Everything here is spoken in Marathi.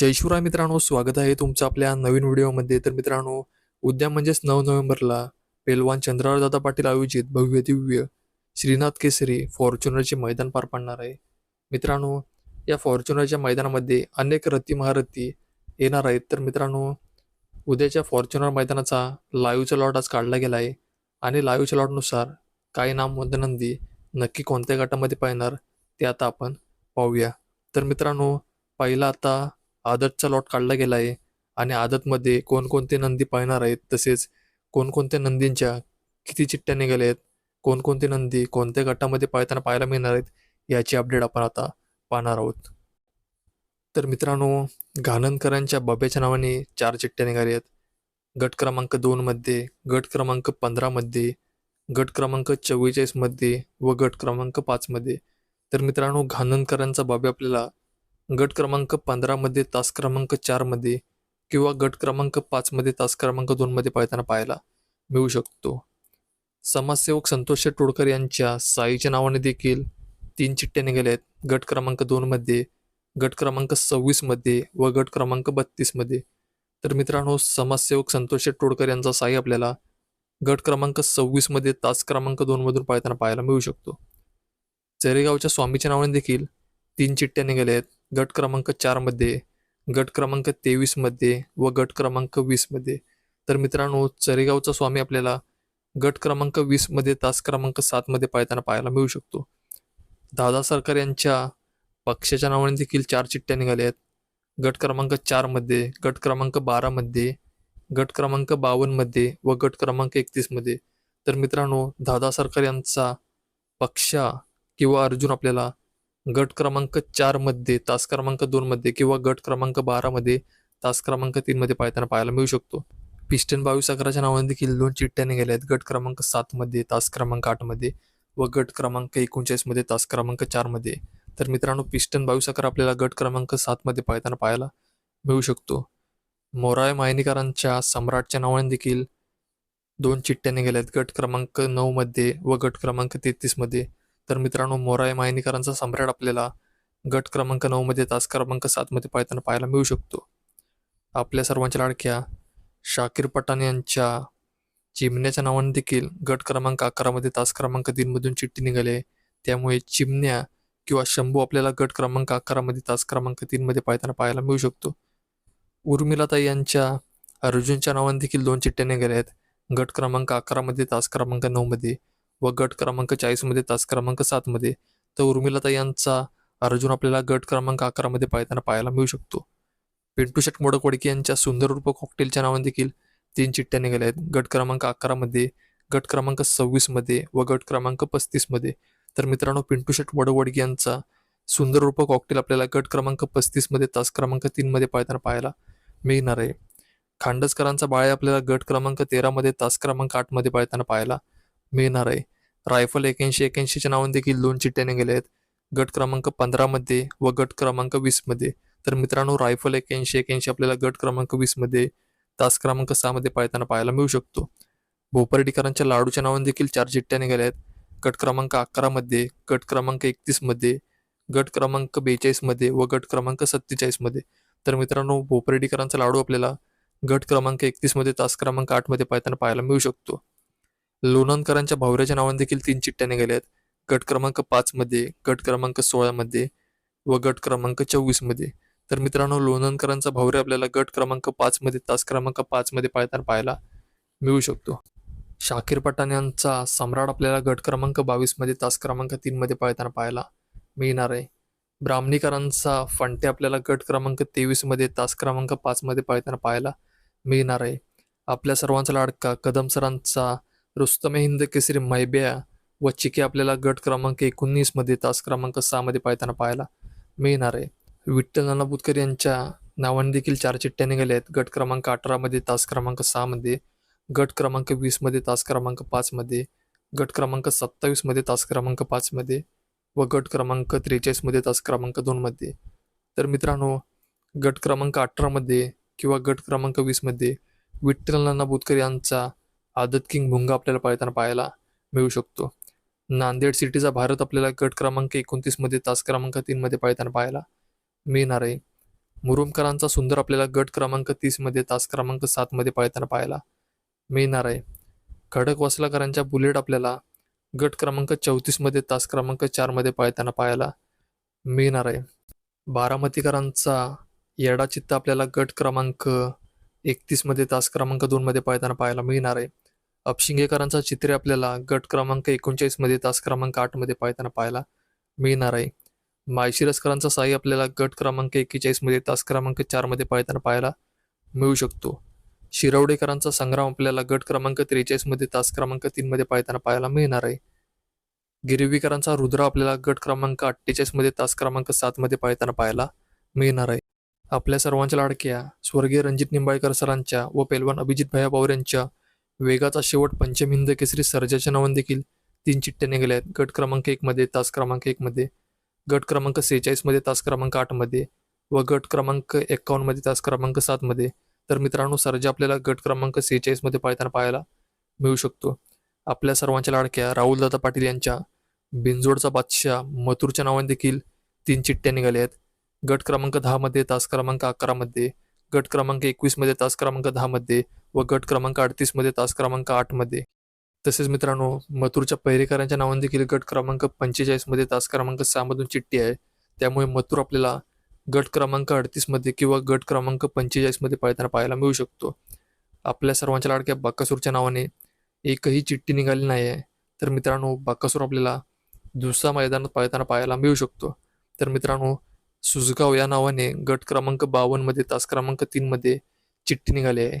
जयशुरा मित्रांनो स्वागत आहे तुमचं आपल्या नवीन व्हिडिओमध्ये. तर मित्रांनो उद्या म्हणजेच नऊ नोव्हेंबरला पेलवान चंद्रदादा पाटील आयोजित भव्य दिव्य श्रीनाथ केसरी फॉर्च्युनरचे मैदान पार पाडणार आहे. मित्रांनो या फॉर्च्युनरच्या मैदानामध्ये अनेक रथी महारथी येणार आहेत. तर मित्रांनो उद्याच्या फॉर्च्युनर मैदानाचा लाईव्हचा लॉट आज काढला गेला आहे आणि लाईव्हच्या लॉटनुसार काही नामवंत नंदी नक्की कोणत्या गटामध्ये पाहणार ते आता आपण पाहूया. तर मित्रांनो पहिला आता आदतचा लॉट काढला गेला आहे आणि आदतमध्ये कोणकोणते नंदी पाहणार आहेत? तसेच कोणकोणत्या नंदींच्या किती चिठ्ठ्या निघाल्या आहेत? कोणकोणते नंदी कोणत्या गटामध्ये पाळताना पाहायला मिळणार आहेत? याची अपडेट आपण आता पाहणार आहोत. तर मित्रांनो घाणनकरांच्या बाब्याच्या नावाने चार चिठ्ठ्या निघाल्या आहेत. गट क्रमांक दोनमध्ये गट क्रमांक पंधरामध्ये गट क्रमांक चव्वेचाळीसमध्ये व गट क्रमांक पाचमध्ये तर मित्रांनो घाणनकरांचा बाबी आपल्याला गट क्रमांक पंधरामध्ये तास क्रमांक चारमध्ये किंवा गट क्रमांक पाचमध्ये तास क्रमांक दोनमध्ये पाळताना पाहायला मिळू शकतो. समाजसेवक संतोष टोडकर यांच्या साईच्या नावाने देखील तीन चिठ्ठ्या निघाल्या आहेत. गट क्रमांक दोनमध्ये गट क्रमांक सव्वीसमध्ये व गट क्रमांक बत्तीसमध्ये तर मित्रांनो समाजसेवक संतोष टोडकर यांचा साई आपल्याला गट क्रमांक सव्वीसमध्ये तास क्रमांक दोनमधून पाळताना पाहायला मिळू शकतो. चरेगावच्या स्वामीच्या नावाने देखील तीन चिठ्ठ्या निघाल्या आहेत. गट क्रमांक चारमध्ये गट क्रमांक तेवीसमध्ये व गट क्रमांक वीसमध्ये तर मित्रांनो चरेगावचा स्वामी आपल्याला गट क्रमांक वीसमध्ये तास क्रमांक सातमध्ये पाळताना पाहायला मिळू शकतो. दादा सरकार यांच्या पक्षाच्या नावाने देखील चार चिठ्ठ्या निघाल्या आहेत. गट क्रमांक चारमध्ये गट क्रमांक बारामध्ये गट क्रमांक बावन्नमध्ये व गट क्रमांक एकतीसमध्ये तर मित्रांनो दादा सरकार यांचा पक्षा किंवा अर्जुन आपल्याला गट क्रमांक चारमध्ये तास क्रमांक दोनमध्ये किंवा गट क्रमांक बारामध्ये तास क्रमांक तीनमध्ये पाहताना पाहायला मिळू शकतो. पिस्टन बावीस अकराच्या नावाने देखील दोन चिठ्ठ्या निघाल्या आहेत. गट क्रमांक सातमध्ये तास क्रमांक आठमध्ये व गट क्रमांक एकोणचाळीसमध्ये तास क्रमांक चारमध्ये तर मित्रांनो पिस्टन बावीस अकरा आपल्याला गट क्रमांक सातमध्ये पाळताना पाहायला मिळू शकतो. मोराय मायनीकरांच्या सम्राटच्या नावाने देखील दोन चिठ्ठ्या निघाल्या आहेत. गट क्रमांक नऊमध्ये व गट क्रमांक तेहतीसमध्ये तर मित्रांनो मोराय मायनीकरांचा सम्राट आपल्याला गट क्रमांक नऊमध्ये तास क्रमांक सातमध्ये पाळताना पाहायला मिळू शकतो. आपल्या सर्वांच्या लाडक्या शाकीर पठाण यांच्या चिमण्याच्या नावाने देखील गट क्रमांक अकरामध्ये तास क्रमांक तीनमधून चिठ्ठी निघाले त्यामुळे चिमण्या किंवा शंभू आपल्याला गट क्रमांक अकरामध्ये तास क्रमांक तीनमध्ये पाळताना पाहायला मिळू शकतो. उर्मिलाताई यांच्या अर्जुनच्या नावाने देखील दोन चिठ्ठ्या निघाल्या आहेत. गट क्रमांक अकरामध्ये तास क्रमांक नऊमध्ये व गट क्रमांक चाळीसमध्ये तास क्रमांक सातमध्ये तर उर्मिलाता यांचा अर्जुन आपल्याला गट क्रमांक अकरामध्ये पाळताना पाहायला मिळू शकतो. पिंटू शेट मोडकवडके यांच्या सुंदर रूप कॉकटेलच्या नावाने देखील तीन चिठ्ठ्या निघाल्या आहेत. गट क्रमांक अकरामध्ये गट क्रमांक सव्वीसमध्ये व गट क्रमांक पस्तीसमध्ये तर मित्रांनो पिंटू शेट वडवडगे यांचा सुंदर रूप कॉकटेल आपल्याला गट क्रमांक पस्तीसमध्ये तास क्रमांक तीनमध्ये पाळताना पाहायला मिळणार आहे. खांडसकरांचा बाळे आपल्याला गट क्रमांक तेरामध्ये तास क्रमांक आठमध्ये पाळताना पाहायला मिळणार आहे. रायफल एक्याऐंशी एक्याऐंशीच्या नावाने देखील दोन चिठ्ठ्याने गेल्या आहेत. गट क्रमांक पंधरामध्ये व गट क्रमांक वीसमध्ये तर मित्रांनो रायफल एक्याऐंशी एक्याऐंशी आपल्याला गट क्रमांक वीसमध्ये तास क्रमांक सहामध्ये पाळताना पाहायला मिळू शकतो. भोपर्डीकरांच्या लाडूच्या नावाने देखील चार चिठ्ठ्या निघाल्या आहेत. गट क्रमांक अकरामध्ये गट क्रमांक एकतीसमध्ये गट क्रमांक बेचाळीसमध्ये व गट क्रमांक सत्तेचाळीसमध्ये तर मित्रांनो भोपर्डीकरांचा लाडू आपल्याला गट क्रमांक एकतीसमध्ये तास क्रमांक आठमध्ये पाळताना पाहायला मिळू शकतो. लोणंदकरांच्या भावऱ्याच्या नावाने देखील तीन चिठ्ठ्या निघाल्या आहेत. गट क्रमांक पाचमध्ये गट क्रमांक सोळामध्ये व गट क्रमांक चोवीसमध्ये तर मित्रांनो लोणंदकरांचा भावरे आपल्याला गट क्रमांक पाचमध्ये तास क्रमांक पाचमध्ये पाळताना पाहायला मिळू शकतो. शाकीर पठाण यांचा सम्राट आपल्याला गट क्रमांक बावीसमध्ये तास क्रमांक तीनमध्ये पाळताना पाहायला मिळणार आहे. ब्राह्मणीकरांचा फंटे आपल्याला गट क्रमांक तेवीसमध्ये तास क्रमांक पाचमध्ये पाळताना पाहायला मिळणार आहे. आपल्या सर्वांचा लाडका कदम सरांचा रुस्तम हिंद केसरी मैब्या व चिके आपल्याला गट क्रमांक एकोणीसमध्ये तास क्रमांक सहामध्ये पाळताना पाहायला मिळणार आहे. विठ्ठल नाना बुतकर यांच्या नावाने देखील चार चिठ्ठ्या निघाल्या आहेत. गट क्रमांक अठरामध्ये तास क्रमांक सहामध्ये गट क्रमांक वीसमध्ये तास क्रमांक पाचमध्ये गट क्रमांक सत्तावीसमध्ये तास क्रमांक पाचमध्ये व गट क्रमांक त्रेचाळीसमध्ये तास क्रमांक दोनमध्ये तर मित्रांनो गट क्रमांक अठरामध्ये किंवा गट क्रमांक वीसमध्ये विठ्ठल नाना बुतकर यांचा आदत किंग भुंगा आपल्याला पाळताना पाहायला मिळू शकतो. नांदेड सिटीचा भारत आपल्याला गट क्रमांक एकोणतीसमध्ये तास क्रमांक तीनमध्ये पाळताना पाहायला मिळणार आहे. मुरुमकरांचा सुंदर आपल्याला गट क्रमांक तीसमध्ये तास क्रमांक सातमध्ये पळताना पाहायला मिळणार आहे. खडक वसलाकरांच्या बुलेट आपल्याला गट क्रमांक चौतीसमध्ये तास क्रमांक चारमध्ये पळताना पाहायला मिळणार आहे. बारामतीकरांचा येडा चित्त आपल्याला गट क्रमांक एकतीसमध्ये तास क्रमांक दोनमध्ये पळताना पाहायला मिळणार आहे. अपशिंगेकरांचा चित्रे आपल्याला. गट क्रमांक एकोणचाळीसमध्ये तास क्रमांक आठमध्ये पाळताना पाहायला मिळणार आहे. माळशिरसकरांचा साई आपल्याला गट क्रमांक एक्केचाळीसमध्ये तास क्रमांक चारमध्ये पाळताना पाहायला मिळू शकतो. शिरवडेकरांचा संग्राम आपल्याला गट क्रमांक त्रेचाळीसमध्ये तास क्रमांक तीनमध्ये पाळताना पाहायला मिळणार आहे. गिरवीकरांचा रुद्र आपल्याला गट क्रमांक अठ्ठेचाळीसमध्ये तास क्रमांक सातमध्ये पाहताना पाहायला मिळणार आहे. आपल्या सर्वांच्या लाडक्या स्वर्गीय रणजित निंबाळकर सरांच्या व पेलवान अभिजित भैया पवार यांच्या वेगाचा शेवट पंचम हिंद केसरी सर्जाच्या नावाने देखील तीन चिठ्ठ्या निघाल्या आहेत. गट क्रमांक एकमध्ये तास क्रमांक एकमध्ये गट क्रमांक सेहेचाळीसमध्ये तास क्रमांक आठमध्ये व गट क्रमांक एकावन्नमध्ये तास क्रमांक सातमध्ये तर मित्रांनो सर्जा आपल्याला गट क्रमांक सेहेचाळीसमध्ये पाळताना पाहायला मिळू शकतो. आपल्या सर्वांच्या लाडक्या राहुलदादा पाटील यांच्या बिंजोडचा बादशाह मथुरच्या नावाने देखील तीन चिठ्ठ्या निघाल्या आहेत. गट क्रमांक दहामध्ये तास क्रमांक अकरामध्ये गट क्रमांक एकवीसमध्ये तास क्रमांक दहामध्ये व गट क्रमांक अडतीसमध्ये तास क्रमांक आठमध्ये तसेच मित्रांनो मथुरच्या पहिरेकरांच्या नावाने देखील गट क्रमांक पंचेचाळीसमध्ये तास क्रमांक सहामधून चिठ्ठी आहे. त्यामुळे मथुर आपल्याला गट क्रमांक अडतीसमध्ये किंवा गट क्रमांक पंचेचाळीसमध्ये पळताना पाहायला मिळू शकतो. आपल्या सर्वांच्या लाडक्या बाकासूरच्या नावाने एकही चिठ्ठी निघाली नाही आहे तर मित्रांनो बाकासूर आपल्याला दुसऱ्या मैदानात पळताना पाहायला मिळू शकतो. तर मित्रांनो सुजगाव या नावाने गट क्रमांक बावन्नमध्ये तास क्रमांक तीनमध्ये चिठ्ठी निघाली आहे.